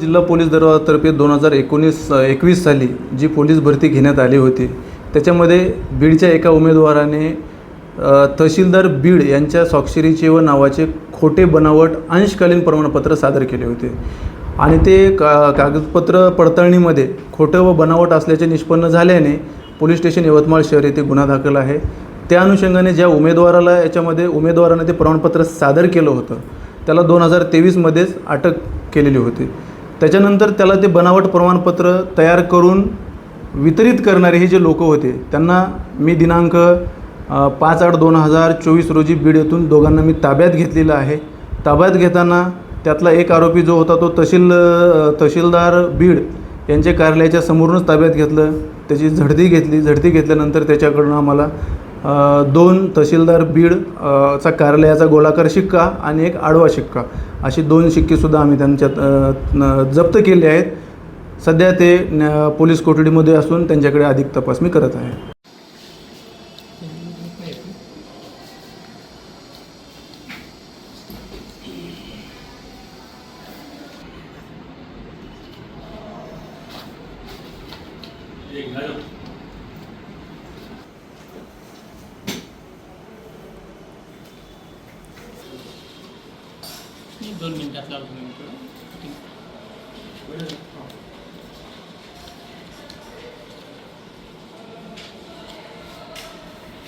जिल्हा पोलीस दलातर्फे दोन हजार एकोणीस एकवीस साली जी पोलीस भरती घेण्यात आली होती त्याच्यामध्ये बीडच्या एका उमेदवाराने तहसीलदार बीड यांच्या स्वाक्षरीचे व नावाचे खोटे बनावट अंशकालीन प्रमाणपत्र सादर केले होते. आणि ते का कागदपत्र पडताळणीमध्ये खोटं व बनावट असल्याचे निष्पन्न झाल्याने पोलीस स्टेशन यवतमाळ शहर येथे गुन्हा दाखल आहे. त्या अनुषंगाने ज्या उमेदवाराला याच्यामध्ये उमेदवाराने ते प्रमाणपत्र सादर केलं होतं त्याला दोन हजार तेवीसमध्येच अटक केलेली होती. त्याच्यानंतर त्याला ते बनावट प्रमाणपत्र तयार करून वितरित करणारे हे जे लोक होते त्यांना मी दिनांक पाच आठ दोन हजार चोवीस रोजी बीड येथून दोघांना मी ताब्यात घेतलेलं आहे. ताब्यात घेताना त्यातला एक आरोपी जो होता तो तहसील तहसीलदार बीड यांच्या कार्यालयाच्या समोरूनच ताब्यात घेतलं. त्याची झडती घेतली झडती घेतल्यानंतर त्याच्याकडून आम्हाला दोन तहसीलदार बीड चा कार्यालयाचा गोलाकार शिक्का आणि एक आडवा शिक्का. अशी दोन शिक्केसुद्धा आम्ही त्यांच्यात जप्त केले आहेत. सध्या ते पोलीस कोठडीमध्ये असून त्यांच्याकडे अधिक तपास मी करत आहे. दोन గవర్నమెంట్ అట్లా మేము కూడా